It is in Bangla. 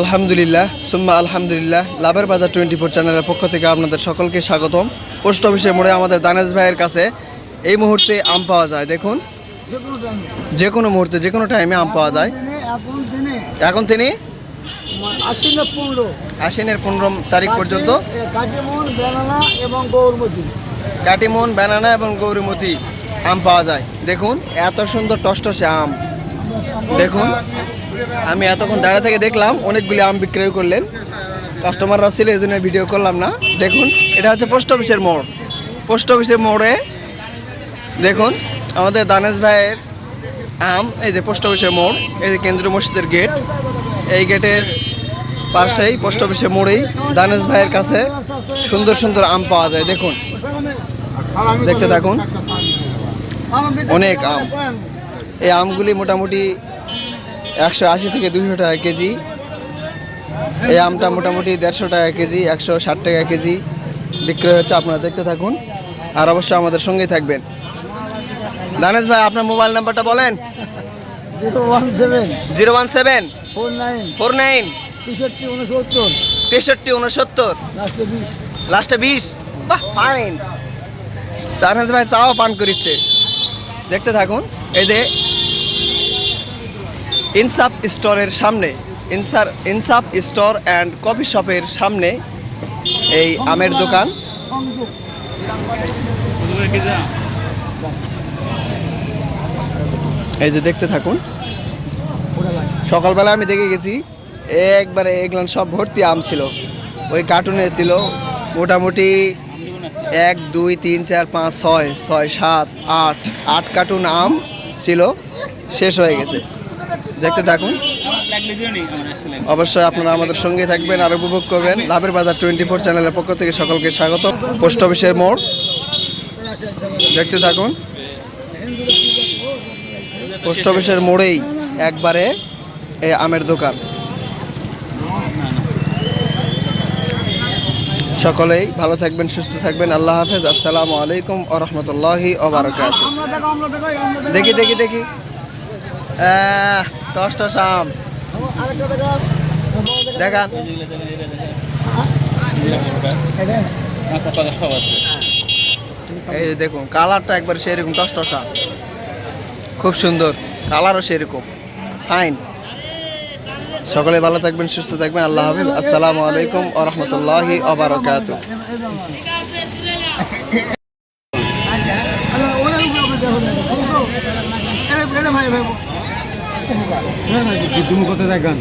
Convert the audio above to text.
আলহামদুলিল্লাহ সুম্মা আলহামদুলিল্লাহ। লাভের বাজার টোয়েন্টি ফোর চ্যানেলের পক্ষ থেকে আপনাদের সকলকে স্বাগতম। পোস্ট অফিসের মোড়ে আমাদের দানেশ ভাইয়ের কাছে এই মুহূর্তে আম পাওয়া যায় দেখুন। যে কোনো মুহূর্তে যে কোনো টাইমে আম পাওয়া যায়। এখন তিনি? আশ্বিনের পনেরো। তারিখ পর্যন্ত। কাটিমন ব্যানানা এবং গৌরীমতি। আম পাওয়া যায়। দেখুন এত সুন্দর টসটসে আম। দেখুন। আমি এতক্ষণ দাঁড়া থেকে দেখলাম অনেকগুলি আম বিক্রয় করলেন। কাস্টমাররা ছিল, এই জন্য ভিডিও করলাম না। দেখুন, এটা হচ্ছে পোস্ট অফিসের মোড়। পোস্ট অফিসের মোড়ে দেখুন, আমাদের দানেশ ভাইয়ের আম, এই যে পোস্ট অফিসের মোড়, এই যে কেন্দ্রীয় মসজিদের গেট, এই গেটের পাশেই পোস্ট অফিসের মোড়েই দানেশ ভাইয়ের কাছে সুন্দর সুন্দর আম পাওয়া যায়। দেখুন, দেখতে থাকুন। অনেক আম। এই আমগুলি মোটামুটি একশো আশি থেকে দুশো টাকা কেজি। এই আমটা মোটামুটি দেড়শো টাকা কেজি একশো ষাট টাকা কেজি। বিক্রয় হচ্ছে আপনারা দেখতে থাকুন। আর অবশ্যই আমাদের সঙ্গেই থাকবেন। দানেশ ভাই আপনার মোবাইল নাম্বারটা বলেন। Zero one seven. Zero one seven. Four nine. Four nine. তেষট্টি উনসত্তর। তেষট্টি উনসত্তর। লাস্টে বিশ। লাস্টে বিশ। বাহ ফাইন। দানেশ ভাই চাও পান করিচ্ছে। দেখতে থাকুন। এই যে ইনসাফ স্টোরের সামনে, ইনসার, ইনসাফ স্টোর অ্যান্ড কফি শপের সামনে এই আমের দোকান। এই যে দেখতে থাকুন। সকালবেলা আমি দেখে গেছি, একবারে এগুলো সব ভর্তি আম ছিল। ওই কার্টুনে ছিল মোটামুটি এক, দুই, তিন, চার, পাঁচ, ছয় ছয়, সাত, আট আট কার্টুন আম ছিল। শেষ হয়ে গেছে। দেখতে থাকুন। অবশ্যই আপনারা আমাদের সঙ্গে থাকবেন আর উপভোগ করবেন লাভের বাজার টোয়েন্টি ফোর চ্যানেলের পক্ষ থেকে সকলকে স্বাগত। পোস্ট অফিসের মোড়। দেখতে থাকুন। পোস্ট অফিসের মোড়েই একবারে এই আমের দোকান। সকলেই ভালো থাকবেন, সুস্থ থাকবেন। আল্লাহ হাফেজ। আসসালামু আলাইকুম ও রহমতুল্লাহি দেখি, দেখো দেখো। আরেকটা দেখো দেখান। এই দেখুন কালারটা একবার সেরকম টস টসা খুব সুন্দর কালারও সেরকম। ফাইন সকলে ভালো থাকবেন সুস্থ থাকবেন। আল্লাহ হাফিজ। আসসালামু আলাইকুম ও রহমতুল্লাহি আচ্ছা। এ, এ ভাই ভাই তুমি কোথায় দেখেন।